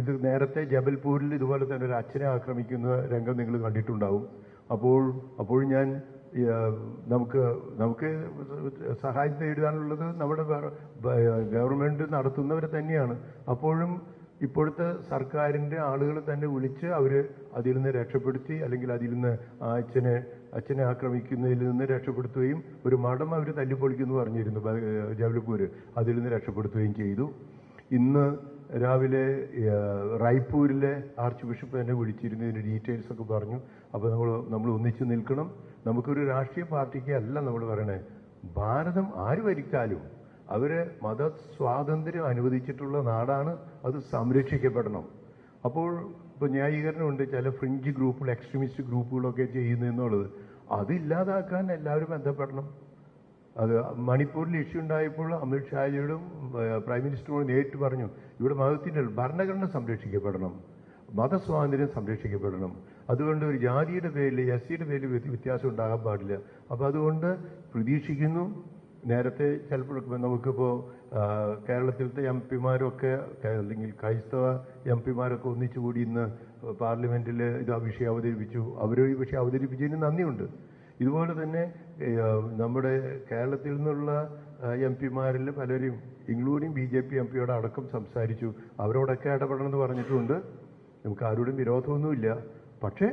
ഇത് നേരത്തെ ജബൽപൂരിൽ ഇതുപോലെ തന്നെ ഒരു അച്ഛനെ ആക്രമിക്കുന്ന രംഗം നിങ്ങൾ കണ്ടിട്ടുണ്ടാവും. അപ്പോൾ അപ്പോൾ ഞാൻ നമുക്ക് നമുക്ക് സഹായം നേടുവാനുള്ളത് നമ്മുടെ ഗവൺമെന്റ് നടത്തുന്നവർ തന്നെയാണ്. അപ്പോഴും ഇപ്പോഴത്തെ സർക്കാരിന്റെ ആളുകൾ തന്നെ വിളിച്ച് അവർ അതിൽ നിന്ന് രക്ഷപ്പെടുത്തി അല്ലെങ്കിൽ അതിൽ നിന്ന് ആ അച്ഛനെ അച്ഛനെ ആക്രമിക്കുന്നതിൽ നിന്ന് രക്ഷപ്പെടുത്തുകയും ഒരു മഠം അവർ തല്ലിപ്പൊളിക്കുന്നു പറഞ്ഞിരുന്നു ജവലപ്പൂർ അതിൽ നിന്ന് രക്ഷപ്പെടുത്തുകയും ചെയ്തു. ഇന്ന് രാവിലെ റായ്പൂരിലെ ആർച്ച് ബിഷപ്പ് തന്നെ വിളിച്ചിരുന്നു ഇതിന്റെ ഡീറ്റെയിൽസ് ഒക്കെ പറഞ്ഞു. അപ്പോൾ നമ്മൾ നമ്മൾ ഒന്നിച്ചു നിൽക്കണം. നമുക്കൊരു രാഷ്ട്രീയ പാർട്ടിക്ക് അല്ല നമ്മൾ പറയണേ. ഭാരതം ആര് ഭരിച്ചാലും അവരെ മത സ്വാതന്ത്ര്യം അനുവദിച്ചിട്ടുള്ള നാടാണ് അത് സംരക്ഷിക്കപ്പെടണം. അപ്പോൾ ഇപ്പോൾ ന്യായീകരണമുണ്ട് ചില ഫ്രിഞ്ച് ഗ്രൂപ്പുകൾ എക്സ്ട്രീമിസ്റ്റ് ഗ്രൂപ്പുകളൊക്കെ ചെയ്യുന്നു എന്നുള്ളത്. അതില്ലാതാക്കാൻ എല്ലാവരും ബന്ധപ്പെടണം. അത് മണിപ്പൂരിൽ ഇഷ്യൂ ഉണ്ടായപ്പോൾ അമിത് ഷാജിയോടും പ്രൈം മിനിസ്റ്ററോടും നേരിട്ട് പറഞ്ഞു ഇവിടെ മതത്തിന്റെ ഭരണഘടന സംരക്ഷിക്കപ്പെടണം. മതസ്വാതന്ത്ര്യം സംരക്ഷിക്കപ്പെടണം. അതുകൊണ്ട് ഒരു ജാതിയുടെ പേരിൽ എസ് സിയുടെ പേരിൽ വ്യത്യ- വ്യത്യാസം ഉണ്ടാകാൻ പാടില്ല. അപ്പോൾ അതുകൊണ്ട് പ്രതീക്ഷിക്കുന്നു. നേരത്തെ ചിലപ്പോൾ നമുക്കിപ്പോൾ കേരളത്തിലത്തെ എം പിമാരൊക്കെ അല്ലെങ്കിൽ ക്രൈസ്തവ എം പിമാരൊക്കെ ഒന്നിച്ചുകൂടി ഇന്ന് പാർലമെന്റിൽ ഇത് വിഷയം അവതരിപ്പിച്ചു. അവർ ഈ വിഷയം അവതരിപ്പിച്ചതിന് നന്ദിയുണ്ട്. ഇതുപോലെ തന്നെ നമ്മുടെ കേരളത്തിൽ നിന്നുള്ള എം പിമാരിൽ പലരും including B J P M പിയോട് അടക്കം സംസാരിച്ചു. അവരോടൊക്കെ ഇടപെടണമെന്ന് പറഞ്ഞിട്ടുണ്ട്. നമുക്ക് ആരോടും വിരോധമൊന്നുമില്ല. പക്ഷേ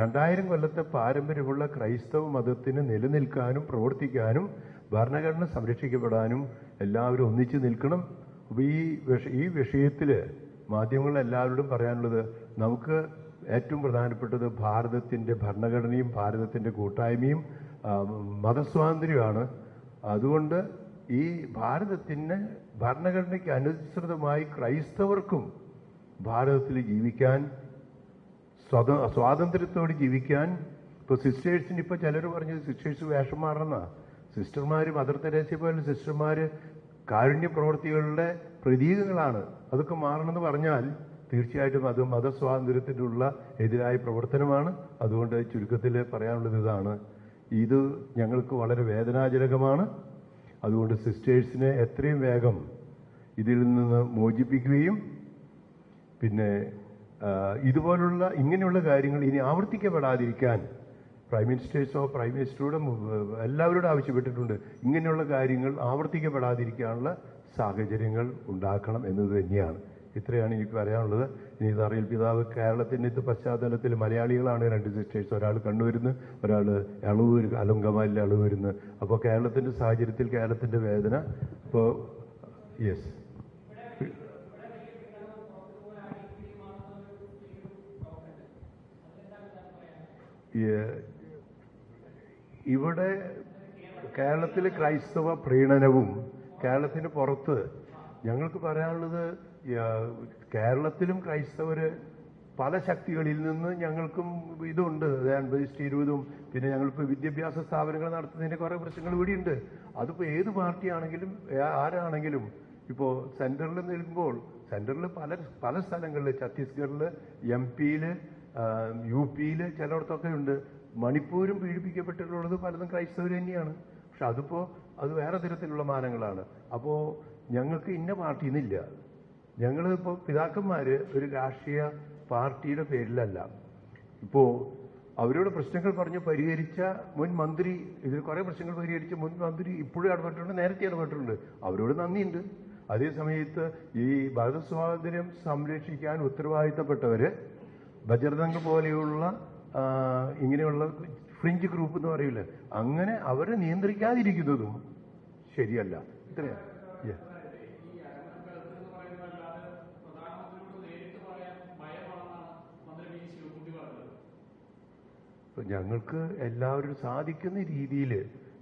രണ്ടായിരം കൊല്ലത്തെ പാരമ്പര്യമുള്ള ക്രൈസ്തവ മതത്തിന് നിലനിൽക്കാനും പ്രവർത്തിക്കാനും ഭരണഘടന സംരക്ഷിക്കപ്പെടാനും എല്ലാവരും ഒന്നിച്ചു നിൽക്കണം. അപ്പോൾ ഈ ഈ വിഷയത്തിൽ മാധ്യമങ്ങൾ എല്ലാവരോടും പറയാനുള്ളത് നമുക്ക് ഏറ്റവും പ്രധാനപ്പെട്ടത് ഭാരതത്തിന്റെ ഭരണഘടനയും ഭാരതത്തിന്റെ കൂട്ടായ്മയും മതസ്വാതന്ത്ര്യമാണ്. അതുകൊണ്ട് ഈ ഭാരതത്തിന് ഭരണഘടനയ്ക്ക് അനുസൃതമായി ക്രൈസ്തവർക്കും ഭാരതത്തിൽ ജീവിക്കാൻ സ്വത സ്വാതന്ത്ര്യത്തോട് ജീവിക്കാൻ ഇപ്പോൾ സിസ്റ്റേഴ്സിന് ഇപ്പോൾ ചിലർ പറഞ്ഞത് സിസ്റ്റേഴ്സ് വേഷം മാറണമെന്നാണ് സിസ്റ്റർമാർ മദർ തെരേസയെ പോലെ സിസ്റ്റർമാർ കാരുണ്യ പ്രവർത്തികളുടെ പ്രതീകങ്ങളാണ്. അതൊക്കെ മാറണമെന്ന് പറഞ്ഞാൽ തീർച്ചയായിട്ടും അത് മതസ്വാതന്ത്ര്യത്തിനുള്ള എതിരായ പ്രവർത്തനമാണ്. അതുകൊണ്ട് ചുരുക്കത്തിൽ പറയാനുള്ളത് ഇതാണ്. ഇത് ഞങ്ങൾക്ക് വളരെ വേദനാജനകമാണ്. അതുകൊണ്ട് സിസ്റ്റേഴ്സിനെ എത്രയും വേഗം ഇതിൽ നിന്ന് മോചിപ്പിക്കുകയും പിന്നെ ഇതുപോലുള്ള ഇങ്ങനെയുള്ള കാര്യങ്ങൾ ഇനി ആവർത്തിക്കപ്പെടാതിരിക്കാൻ പ്രൈം മിനിസ്റ്റേഴ്സോ പ്രൈം മിനിസ്റ്ററോടും എല്ലാവരോടും ആവശ്യപ്പെട്ടിട്ടുണ്ട്. ഇങ്ങനെയുള്ള കാര്യങ്ങൾ ആവർത്തിക്കപ്പെടാതിരിക്കാനുള്ള സാഹചര്യങ്ങൾ ഉണ്ടാക്കണം എന്നത് തന്നെയാണ്. ഇത്രയാണ് എനിക്ക് പറയാനുള്ളത്. ഇനി ഇത് അറിയൽ പിതാവ് കേരളത്തിന്റെ പശ്ചാത്തലത്തിൽ മലയാളികളാണ് രണ്ട് സിസ്റ്റേഴ്സ് ഒരാൾ കണ്ണൂരിന്ന് ഒരാൾ അളവൂർ അലങ്കമാലിൽ അളവൂരിന്ന് അപ്പോൾ കേരളത്തിന്റെ സാഹചര്യത്തിൽ കേരളത്തിന്റെ വേദന അപ്പോൾ യെസ് ഇവിടെ കേരളത്തിലെ ക്രൈസ്തവ പ്രീണനവും കേരളത്തിന് പുറത്ത് ഞങ്ങൾക്ക് പറയാനുള്ളത് കേരളത്തിലും ക്രൈസ്തവര് പല ശക്തികളിൽ നിന്ന് ഞങ്ങൾക്കും ഇതുണ്ട്. അൻപതിസ്റ്റ് ഇരുപതും പിന്നെ ഞങ്ങളിപ്പോൾ വിദ്യാഭ്യാസ സ്ഥാപനങ്ങൾ നടത്തുന്നതിന്റെ കുറേ പ്രശ്നങ്ങൾ ഇവിടെയുണ്ട്. അതിപ്പോൾ ഏത് പാർട്ടിയാണെങ്കിലും ആരാണെങ്കിലും ഇപ്പോൾ സെന്ററിൽ നിൽക്കുമ്പോൾ സെന്ററിൽ പല പല സ്ഥലങ്ങളിൽ ഛത്തീസ്ഗഡിൽ എം പിയിൽ യു പിയിൽ ചിലയിടത്തൊക്കെ ഉണ്ട്. മണിപ്പൂരും പീഡിപ്പിക്കപ്പെട്ടിട്ടുള്ളത് പലതും ക്രൈസ്തവർ തന്നെയാണ്. പക്ഷെ അതിപ്പോൾ അത് വേറെ തരത്തിലുള്ള മാനങ്ങളാണ്. അപ്പോൾ ഞങ്ങൾക്ക് ഇന്ന പാർട്ടിയിൽ എന്നില്ല ഞങ്ങൾ ഇപ്പോൾ പിതാക്കന്മാർ ഒരു രാഷ്ട്രീയ പാർട്ടിയുടെ പേരിലല്ല. ഇപ്പോൾ അവരോട് പ്രശ്നങ്ങൾ പറഞ്ഞ് പരിഹരിച്ച മുൻ മന്ത്രി ഇതിൽ കുറേ പ്രശ്നങ്ങൾ പരിഹരിച്ച മുൻ മന്ത്രി ഇപ്പോഴും ഇടപെട്ടിട്ടുണ്ട് നേരത്തെ ഇടപെട്ടിട്ടുണ്ട്. അവരോട് നന്ദിയുണ്ട്. അതേ സമയത്ത് ഈ ഭാരതസ്വാതന്ത്ര്യം സംരക്ഷിക്കാൻ ഉത്തരവാദിത്തപ്പെട്ടവർ ബജർദംഗ് പോലെയുള്ള ഇങ്ങനെയുള്ള ഫ്രിഞ്ച് ഗ്രൂപ്പ് എന്ന് പറയില്ലേ അങ്ങനെ അവരെ നിയന്ത്രിക്കാതിരിക്കുന്നതും ശരിയല്ല. ഇത്രയാ. ഞങ്ങൾക്ക് എല്ലാവരും സാധിക്കുന്ന രീതിയിൽ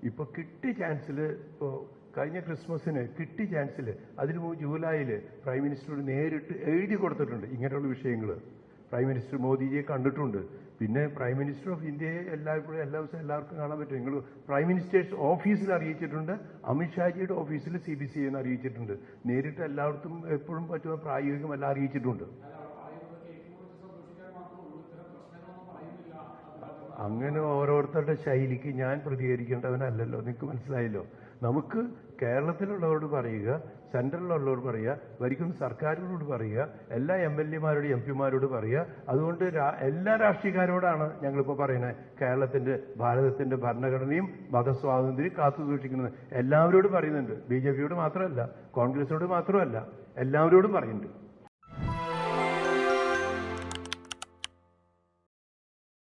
ഇപ്പൊ കിട്ടി ചാൻസിൽ ഇപ്പോൾ കഴിഞ്ഞ ക്രിസ്മസിന് കിട്ടി ചാൻസിൽ അതിന് മുമ്പ് ജൂലൈയിൽ പ്രൈം മിനിസ്റ്റർ നേരിട്ട് എഴുതി കൊടുത്തിട്ടുണ്ട് ഇങ്ങനെയുള്ള വിഷയങ്ങൾ പ്രൈം മിനിസ്റ്റർ മോദിജിയെ കണ്ടിട്ടുണ്ട്. പിന്നെ പ്രൈം മിനിസ്റ്റർ ഓഫ് ഇന്ത്യയെ എല്ലായ്പ്പോഴും എല്ലാ ദിവസവും എല്ലാവർക്കും കാണാൻ പറ്റും. നിങ്ങൾ പ്രൈം മിനിസ്റ്റേഴ്സ് ഓഫീസിൽ അറിയിച്ചിട്ടുണ്ട്. അമിത്ഷാജിയുടെ ഓഫീസിൽ സി ബി സി എന്ന് അറിയിച്ചിട്ടുണ്ട്. നേരിട്ട് എല്ലായിടത്തും എപ്പോഴും പറ്റുന്ന പ്രായോഗികമല്ല അറിയിച്ചിട്ടുണ്ട്. അങ്ങനെ ഓരോരുത്തരുടെ ശൈലിക്ക് ഞാൻ പ്രതികരിക്കേണ്ടവനല്ലല്ലോ. നിങ്ങൾക്ക് മനസ്സിലായല്ലോ? നമുക്ക് കേരളത്തിലുള്ളവരോട് പറയുക സെൻട്രലിലുള്ളവർ പറയുക ഭരിക്കുന്ന സർക്കാരിനോട് പറയുക എല്ലാ എം എൽ എമാരോടും എം പിമാരോട് പറയുക. അതുകൊണ്ട് എല്ലാ രാഷ്ട്രീയക്കാരോടാണ് ഞങ്ങളിപ്പോൾ പറയുന്നത്. കേരളത്തിന്റെ ഭാരതത്തിന്റെ ഭരണഘടനയും മതസ്വാതന്ത്ര്യം കാത്തു സൂക്ഷിക്കുന്നത്. എല്ലാവരോടും പറയുന്നുണ്ട്. ബി ജെ പിയോട് മാത്രമല്ല കോൺഗ്രസിനോട് മാത്രമല്ല എല്ലാവരോടും പറയുന്നുണ്ട്.